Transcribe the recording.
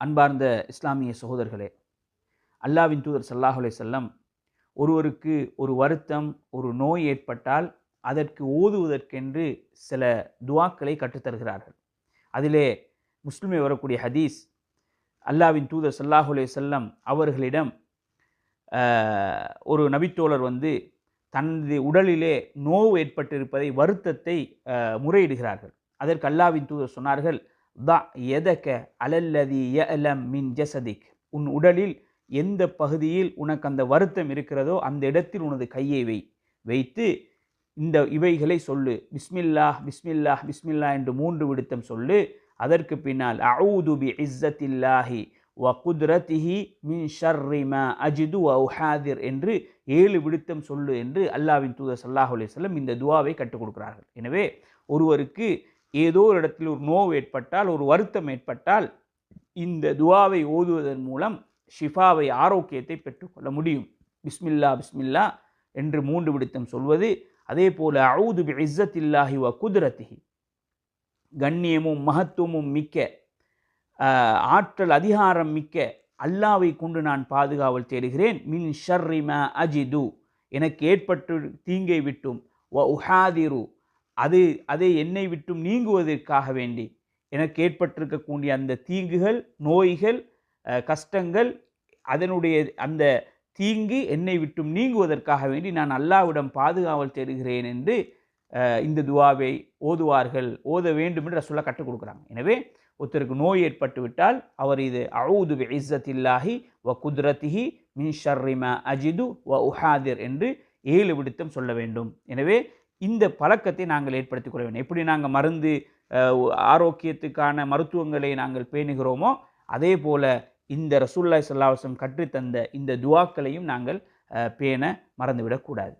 அன்பார்ந்த இஸ்லாமிய சகோதரர்களே அல்லாவின் தூதர் சல்லாஹுலே செல்லம் ஒருவருக்கு ஒரு வருத்தம் ஒரு நோய் ஏற்பட்டால் அதற்கு ஓதுவதற்கென்று சில துவாக்களை கற்றுத்தருகிறார்கள் அதிலே முஸ்லிமே வரக்கூடிய ஹதீஸ் அல்லாவின் தூதர் சல்லாஹுலே செல்லம் அவர்களிடம் ஒரு நபித்தோழர் வந்து தனது உடலிலே நோவு ஏற்பட்டிருப்பதை வருத்தத்தை முறையிடுகிறார்கள். அதற்கு அல்லாவின் தூதர் சொன்னார்கள் த எதக்க அலல்லதி யஅலம் மின் ஜசதிக். உன் உடலில் எந்த பகுதியில் உனக்கு அந்த வருத்தம் இருக்கிறதோ அந்த இடத்தில் உனது கையை வை. வைத்து இந்த இவைகளை சொல்லு. பிஸ்மில்லாஹ் பிஸ்மில்லாஹ் பிஸ்மில்லா என்று மூன்று விடுத்தம் சொல்லு. அதற்கு பின்னால் அவுது பி இஸ்ஸத்தில்லாஹி வ குத்ரத்திஹி மின் ஷர்ரிமா அஜிது வ உஹாதிர் என்று ஏழு விடுத்தம் சொல்லு என்று அல்லாவின் தூதர் சல்லாஹ் அலி இந்த துவாவை கற்றுக் கொடுக்கிறார்கள். எனவே ஒருவருக்கு ஏதோ ஒரு இடத்தில் ஒரு நோவு ஏற்பட்டால் ஒரு வருத்தம் ஏற்பட்டால் இந்த துவாவை ஓதுவதன் மூலம் ஷிஃபாவை ஆரோக்கியத்தை பெற்றுக்கொள்ள முடியும். பிஸ்மில்லா பிஸ்மில்லா என்று மூன்று பிடித்தம் சொல்வது. அதே போல் அவுது பி இஸ்ஸத்தில்லாஹி வ குதிரத்திஹி. கண்ணியமும் மகத்துவமும் மிக்க ஆற்றல் அதிகாரம் மிக்க அல்லாவை கொண்டு நான் பாதுகாவல் தேடுகிறேன். மின் ஷர்ரி ம அஜிது. எனக்கு ஏற்பட்டு தீங்கை விட்டும். வ உஹாதிரு அது அதை என்னை விட்டும் நீங்குவதற்காக வேண்டி. எனக்கு ஏற்பட்டிருக்கக்கூடிய அந்த தீங்குகள் நோய்கள் கஷ்டங்கள் அதனுடைய அந்த தீங்கு என்னை விட்டும் நீங்குவதற்காக வேண்டி நான் அல்லாவிடம் பாதுகாவல் தேடுகிறேன் என்று இந்த துவாவை ஓதுவார்கள் ஓத வேண்டும் என்று சொல்ல கற்றுக் கொடுக்குறாங்க. எனவே ஒருத்தருக்கு நோய் ஏற்பட்டு விட்டால் அவர் இது அவுது பி இஸ்ஸத்தில்லாஹி வ குத்ரத்திஹி மின் ஷர்ரிமா அஜிது வ உஹாதிர் என்று ஏழு விடுத்தம் சொல்ல வேண்டும். எனவே இந்த பழக்கத்தை நாங்கள் ஏற்படுத்திக் கொள்ள வேண்டும். எப்படி நாங்கள் மருந்து ஆரோக்கியத்துக்கான மருத்துவங்களை நாங்கள் பேணுகிறோமோ அதே போல் இந்த ரசூல்லாய் சல்லாஹம் கற்றுத்தந்த இந்த துவாக்களையும் நாங்கள் பேண மறந்துவிடக்கூடாது